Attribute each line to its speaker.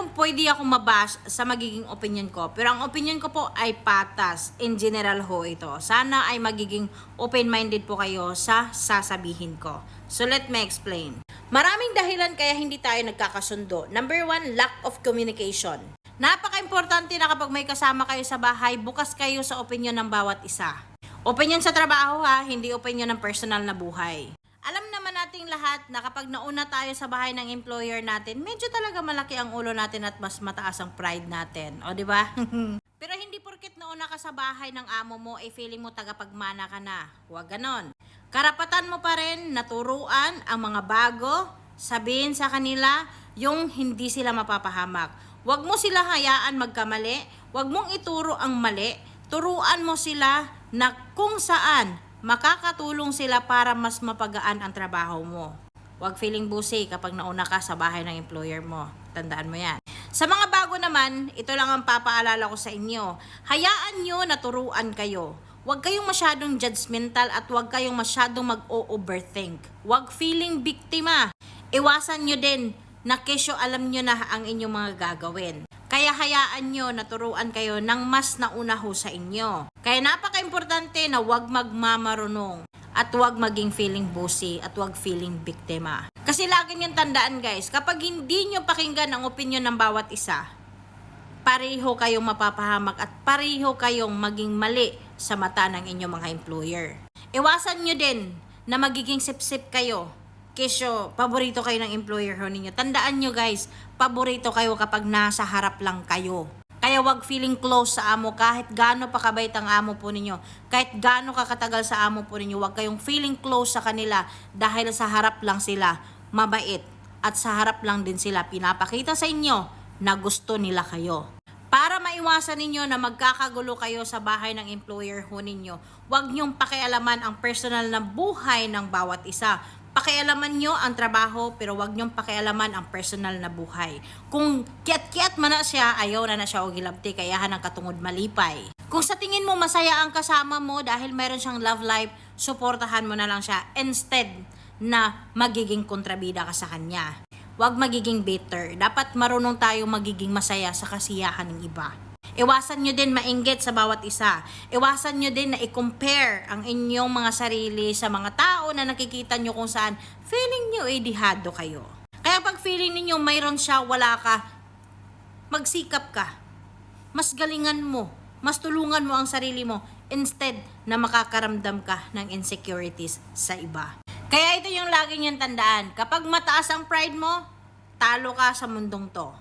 Speaker 1: kung pwede ako mabash sa magiging opinion ko, pero ang opinion ko po ay patas. In general ho ito. Sana ay magiging open-minded po kayo sa sasabihin ko. So let me explain. Maraming dahilan kaya hindi tayo nagkakasundo. Number one, lack of communication. Napaka-importante na kapag may kasama kayo sa bahay, bukas kayo sa opinion ng bawat isa. Opinion sa trabaho ha, hindi opinion ng personal na buhay. Nating lahat na kapag nauna tayo sa bahay ng employer natin, medyo talaga malaki ang ulo natin at mas mataas ang pride natin. O, di ba? Pero hindi porket nauna ka sa bahay ng amo mo, eh feeling mo tagapagmana ka na. Huwag ganon. Karapatan mo pa rin naturuan ang mga bago, sabihin sa kanila yung hindi sila mapapahamak. Huwag mo sila hayaan magkamali, huwag mong ituro ang mali, turuan mo sila na kung saan makakatulong sila para mas mapagaan ang trabaho mo. Huwag feeling busi kapag nauna ka sa bahay ng employer mo. Tandaan mo yan. Sa mga bago naman, ito lang ang papaalala ko sa inyo. Hayaan nyo na turuan kayo. Huwag kayong masyadong judgmental at huwag kayong masyadong mag-overthink. Huwag feeling biktima. Iwasan nyo din na kesyo alam nyo na ang inyong mga gagawin. Kaya hayaan nyo na turuan kayo ng mas nauna ho sa inyo. Kaya napaka-importante na huwag magmamarunong at huwag maging feeling bossy at huwag feeling biktima. Kasi lagi niyong tandaan guys, kapag hindi nyo pakinggan ang opinion ng bawat isa, pareho kayong mapapahamak at pareho kayong maging mali sa mata ng inyong mga employer. Iwasan nyo din na magiging sip-sip kayo kesyo paborito kayo ng employer ho ninyo. Tandaan nyo guys, paborito kayo kapag nasa harap lang kayo. Kaya wag feeling close sa amo kahit gaano pa kabait ang amo po ninyo. Kahit gaano kakatagal sa amo po ninyo, wag kayong feeling close sa kanila dahil sa harap lang sila mabait at sa harap lang din sila pinapakita sa inyo na gusto nila kayo. Para maiwasan ninyo na magkakagulo kayo sa bahay ng employer ho ninyo, huwag niyong pakialaman ang personal na buhay ng bawat isa. Pakialaman nyo ang trabaho pero wag niyong pakialaman ang personal na buhay. Kung kiat-kiat man na siya, ayaw na na siya o gilabti, kayahan ang katungod malipay. Kung sa tingin mo masaya ang kasama mo dahil meron siyang love life, suportahan mo na lang siya instead na magiging kontrabida ka sa kanya. Huwag magiging bitter. Dapat marunong tayo magiging masaya sa kasiyahan ng iba. Iwasan nyo din mainggit sa bawat isa. Iwasan nyo din na i-compare ang inyong mga sarili sa mga tao na nakikita nyo kung saan feeling nyo ay dihado kayo. Kaya pag feeling ninyo mayroon siya, wala ka, magsikap ka. Mas galingan mo. Mas tulungan mo ang sarili mo instead na makakaramdam ka ng insecurities sa iba. Kaya ito yung lagi niyong tandaan. Kapag mataas ang pride mo, talo ka sa mundong to.